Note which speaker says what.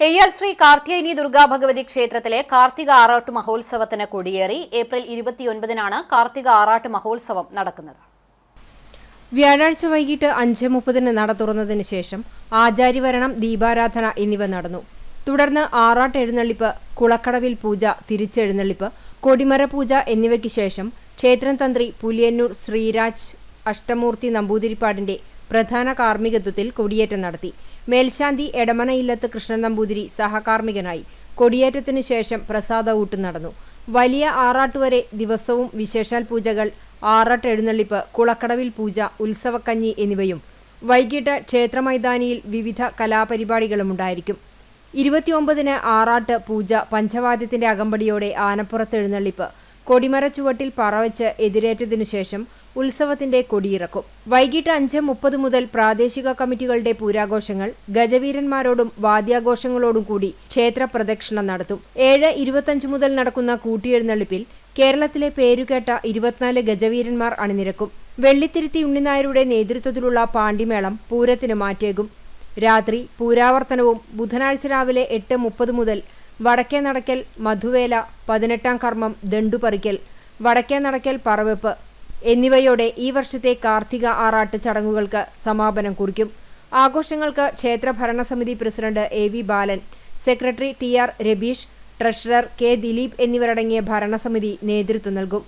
Speaker 1: എയ്യാൽ ശ്രീ കാർത്തിയനി ദുർഗാ ഭഗവതി ക്ഷേത്രത്തിലെ കാർത്തിക ആറാട്ട് മഹോത്സവത്തിന് കൊടിയേറി ഏപ്രിൽ ഇരുപത്തിയൊൻപതിനാണ് കാർത്തിക ആറാട്ട് മഹോത്സവം നടക്കുന്നത്.
Speaker 2: വ്യാഴാഴ്ച വൈകിട്ട് അഞ്ച് മുപ്പതിന് നട തുറന്നതിന് ശേഷം ആചാര്യവരണം ദീപാരാധന എന്നിവ നടന്നു. തുടർന്ന് ആറാട്ട് എഴുന്നള്ളിപ്പ് കുളക്കടവിൽ പൂജ തിരിച്ചെഴുന്നള്ളിപ്പ് കൊടിമര പൂജ എന്നിവയ്ക്ക് ശേഷം ക്ഷേത്രം തന്ത്രി പുലിയന്നൂർ ശ്രീരാജ് അഷ്ടമൂർത്തി നമ്പൂതിരിപ്പാടിന്റെ പ്രധാന കാർമ്മികത്വത്തിൽ കൊടിയേറ്റം നടത്തി. മേൽശാന്തി എടമനയില്ലത്ത് കൃഷ്ണൻ നമ്പൂതിരി സഹകാർമ്മികനായി. കൊടിയേറ്റത്തിനു ശേഷം പ്രസാദ നടന്നു. വലിയ ആറാട്ടുവരെ ദിവസവും വിശേഷാൽ പൂജകൾ ആറാട്ട് എഴുന്നള്ളിപ്പ് കുളക്കടവിൽ പൂജ ഉത്സവക്കഞ്ഞി എന്നിവയും. വൈകിട്ട് ക്ഷേത്രമൈതാനിയിൽ വിവിധ കലാപരിപാടികളും ഉണ്ടായിരിക്കും. ഇരുപത്തിയൊമ്പതിന് ആറാട്ട് പൂജ പഞ്ചവാദ്യത്തിന്റെ അകമ്പടിയോടെ ആനപ്പുറത്ത് എഴുന്നള്ളിപ്പ് കൊടിമര ചുവട്ടിൽ പറവച്ച് എതിരേറ്റതിനു ശേഷം ഉത്സവത്തിന്റെ കൊടിയിറക്കും. വൈകിട്ട് അഞ്ച് മുപ്പത് മുതൽ പ്രാദേശിക കമ്മിറ്റികളുടെ പൂരാഘോഷങ്ങൾ ഗജവീരന്മാരോടും വാദ്യാഘോഷങ്ങളോടും കൂടി ക്ഷേത്ര പ്രദക്ഷിണം നടത്തും. ഏഴ് ഇരുപത്തഞ്ച് മുതൽ നടക്കുന്ന കൂട്ടിയെഴുന്നള്ളിപ്പിൽ കേരളത്തിലെ പേരുകേട്ട ഇരുപത്തിനാല് ഗജവീരന്മാർ അണിനിരക്കും. വെള്ളിത്തിരുത്തി ഉണ്ണിനായരുടെ നേതൃത്വത്തിലുള്ള പാണ്ടിമേളം പൂരത്തിന് മാറ്റേകും. രാത്രി പൂരാവർത്തനവും ബുധനാഴ്ച രാവിലെ എട്ട് മുപ്പത് മുതൽ വടക്കേ നടക്കൽ മധുവേല പതിനെട്ടാം കർമ്മം ദണ്ടുപറിക്കൽ വടക്കേ നടക്കൽ പറവെപ്പ് എന്നിവയോടെ ഈ വർഷത്തെ കാർത്തിക ആറാട്ട് ചടങ്ങുകൾക്ക് സമാപനം കുറിക്കും. ആഘോഷങ്ങൾക്ക് ക്ഷേത്ര ഭരണസമിതി president A V Balan secretary T R Rabeesh treasurer K Dileep എന്നിവരടങ്ങിയ ഭരണസമിതി നേതൃത്വം നൽകും.